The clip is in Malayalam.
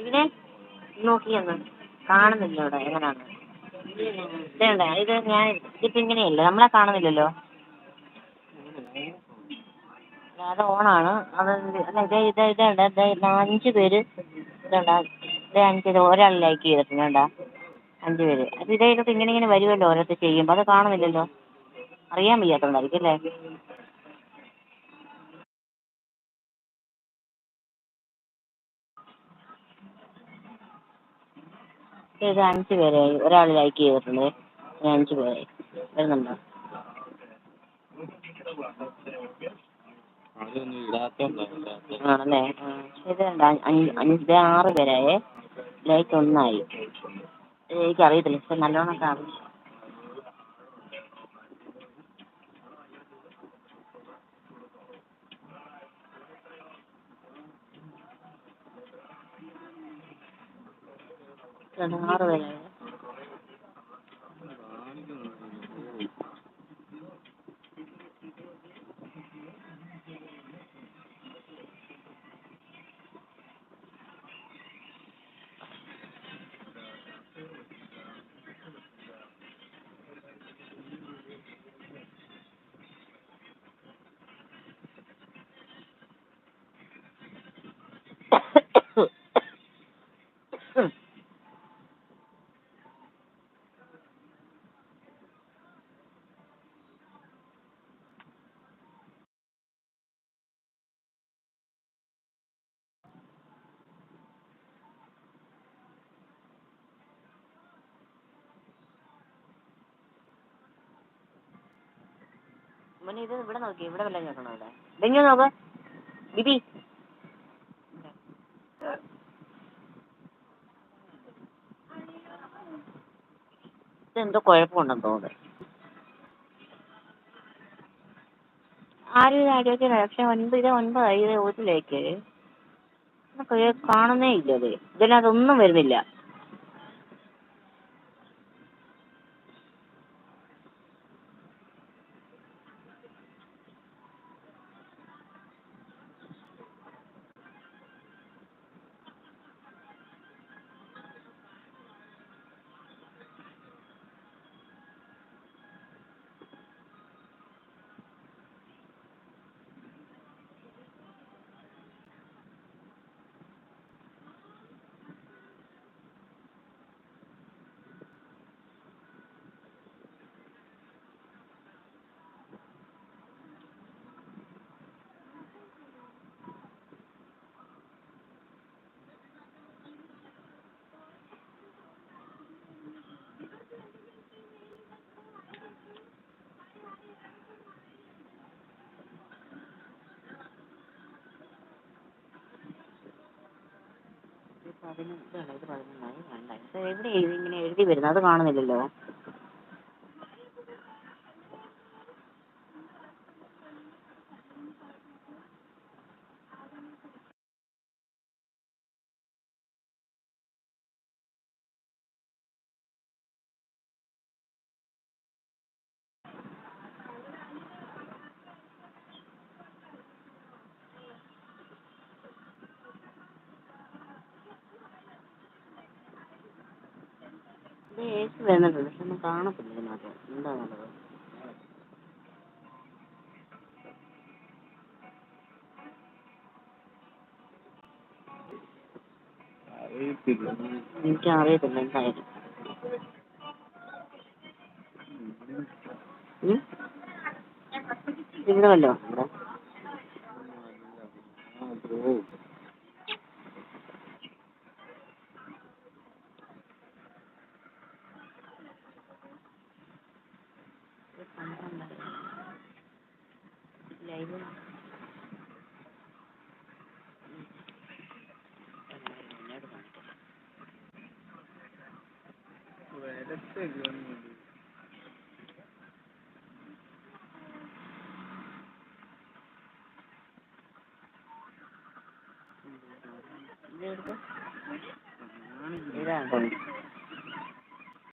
ഇതിനെ നോക്കിയൊന്ന് കാണുന്നില്ല ഇവിടെ എങ്ങനെയാണ്? ഇതേണ്ട? ഇത് ഞാൻ ഇതിപ്പോ ഇങ്ങനെയല്ല? നമ്മളെ കാണുന്നില്ലല്ലോ? അത് ഓണാണ്. അത് അല്ല ഇത് ഇത് ഇതേണ്ട? ഇത് അഞ്ച് പേര് ഇതേണ്ട? ഇത് അഞ്ച് പേര് ഒരാൾ ലൈക്ക് ചെയ്തിട്ടുണ്ട്? കണ്ടോ അഞ്ച് പേര്. അത് ഇതേ ഇതൊക്കെ ഇങ്ങനെ ഇങ്ങനെ വരുമല്ലോ ഓരോരുത്തർ ചെയ്യുമ്പോൾ അത് കാണുന്നില്ലല്ലോ? അറിയാൻ വയ്യാത്തതുകൊണ്ടായിരിക്കും അല്ലേ? ഇത് അഞ്ച് പേരായി ഒരാൾ ലൈക്ക് ചെയ്തിട്ടുണ്ട്. അഞ്ച് പേരായി വരുന്നുണ്ടോ? ആണല്ലേ? കണ്ടോ? അഞ്ച് ആറ് പേരായേ ലൈക്ക് ഒന്നായി. എനിക്കറിയത്തില്ല. പക്ഷെ നല്ലോണം കാണും. ഇത് ആറ് മോനെ ഇത് ഇവിടെ നോക്കി ഇവിടെ വല്ലതും കേൾക്കണോ ഇവിടെ ഇതെങ്ങനെ നോക്ക്? ബിബി. ഇതെന്തോ കുഴപ്പമുണ്ടെന്ന് തോന്നുന്നു. ആരും ആരോഗ്യം പക്ഷെ ഒൻപത് ഇത് ഒൻപതായി ഇത് ഒരു ലേക്ക്. കാണുന്നേ ഇല്ല ഇത്. ഇതിനകത്തൊന്നും വരുന്നില്ല. പതിനഞ്ചാണ് ഇത് പതിനൊന്നായി രണ്ടായി ഇത് എവിടെ ഇങ്ങനെ എഴുതി വരുന്നത്? അത് കാണുന്നില്ലല്ലോ. ഏസി വരുന്നുണ്ട്. പക്ഷെ ഒന്നും കാണത്തില്ല ഇതിനകത്ത്. എന്താണുള്ളത് എനിക്കറിയത്തില്ല എന്തായാലും? ഇവിടെ വല്ലോ? இது பண்ணுற மாதிரி இல்லை இது